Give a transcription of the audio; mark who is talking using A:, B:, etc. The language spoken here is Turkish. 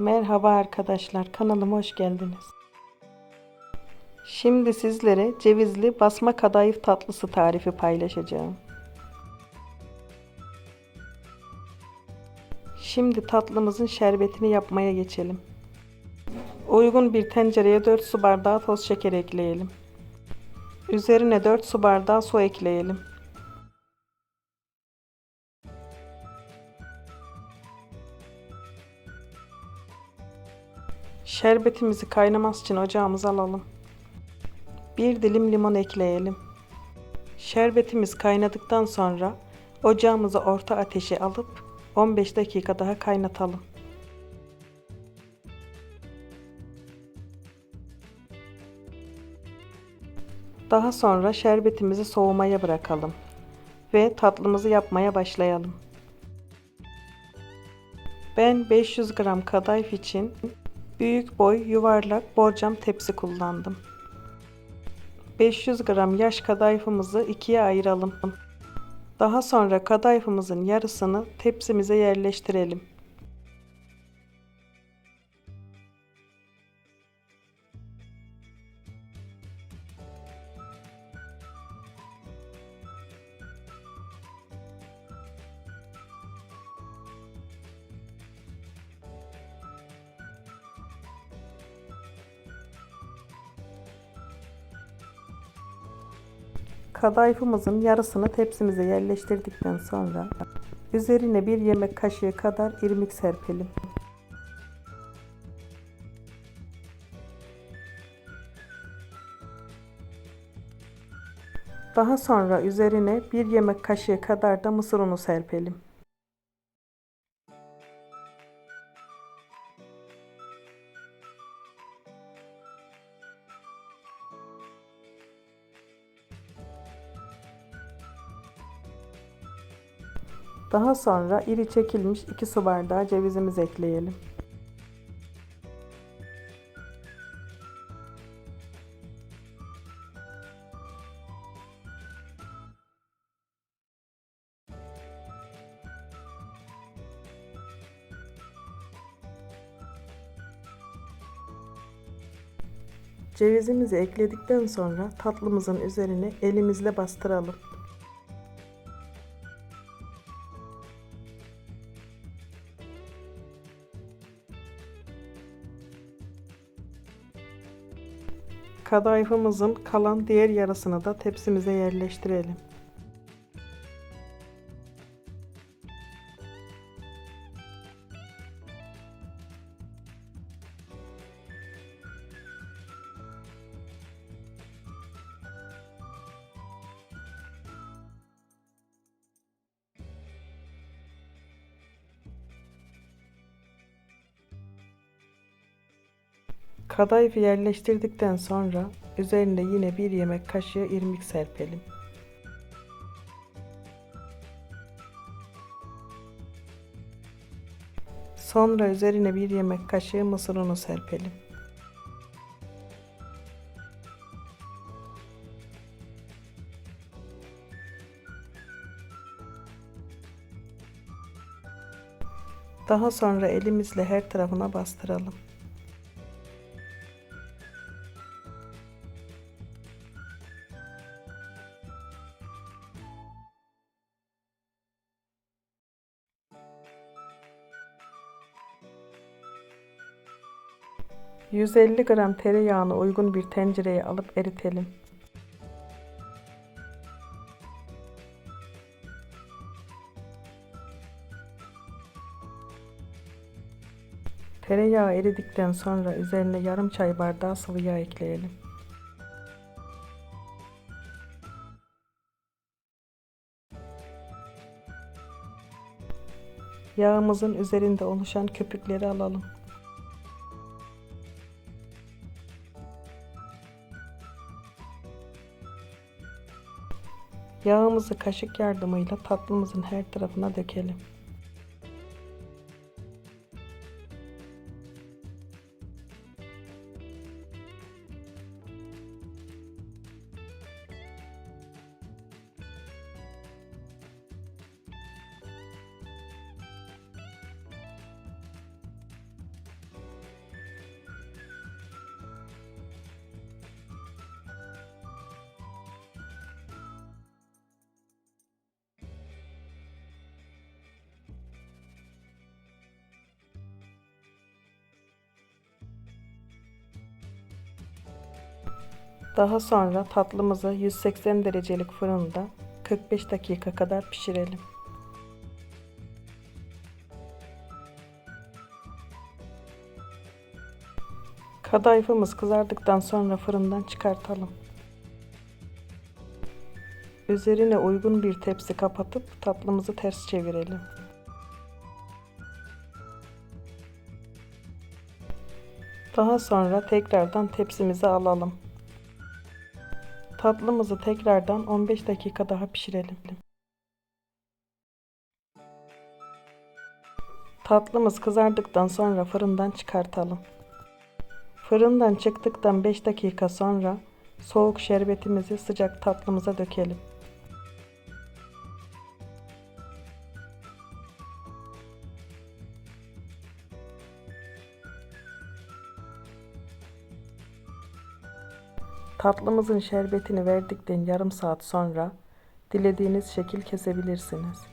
A: Merhaba arkadaşlar, kanalıma hoş geldiniz. Şimdi sizlere cevizli basma kadayıf tatlısı tarifi paylaşacağım. Şimdi tatlımızın şerbetini yapmaya geçelim. Uygun bir tencereye 4 su bardağı toz şeker ekleyelim. Üzerine 4 su bardağı su ekleyelim. Şerbetimizi kaynaması için ocağımıza alalım. Bir dilim limon ekleyelim. Şerbetimiz kaynadıktan sonra ocağımızı orta ateşe alıp 15 dakika daha kaynatalım. Daha sonra şerbetimizi soğumaya bırakalım ve tatlımızı yapmaya başlayalım. Ben 500 gram kadayıf için büyük boy yuvarlak borcam tepsi kullandım. 500 gram yaş kadayıfımızı ikiye ayıralım. Daha sonra kadayıfımızın yarısını tepsimize yerleştirelim. Kadayıfımızın yarısını tepsimize yerleştirdikten sonra üzerine bir yemek kaşığı kadar irmik serpelim. Daha sonra üzerine bir yemek kaşığı kadar da mısır unu serpelim. Daha sonra iri çekilmiş 2 su bardağı cevizimizi ekleyelim. Cevizimizi ekledikten sonra tatlımızın üzerine elimizle bastıralım. Kadayıfımızın kalan diğer yarısını da tepsimize yerleştirelim. Kadayıfı yerleştirdikten sonra üzerine yine bir yemek kaşığı irmik serpelim. Sonra üzerine bir yemek kaşığı mısır unu serpelim. Daha sonra elimizle her tarafına bastıralım. ...150 gram tereyağını uygun bir tencereye alıp eritelim. Tereyağı eridikten sonra üzerine yarım çay bardağı sıvı yağ ekleyelim. Yağımızın üzerinde oluşan köpükleri alalım. Yağımızı kaşık yardımıyla tatlımızın her tarafına dökelim. Daha sonra tatlımızı 180 derecelik fırında 45 dakika kadar pişirelim. Kadayıfımız kızardıktan sonra fırından çıkartalım. Üzerine uygun bir tepsi kapatıp tatlımızı ters çevirelim. Daha sonra tekrardan tepsimize alalım. Tatlımızı tekrardan 15 dakika daha pişirelim. Tatlımız kızardıktan sonra fırından çıkartalım. Fırından çıktıktan 5 dakika sonra soğuk şerbetimizi sıcak tatlımıza dökelim. Tatlımızın şerbetini verdikten yarım saat sonra dilediğiniz şekil kesebilirsiniz.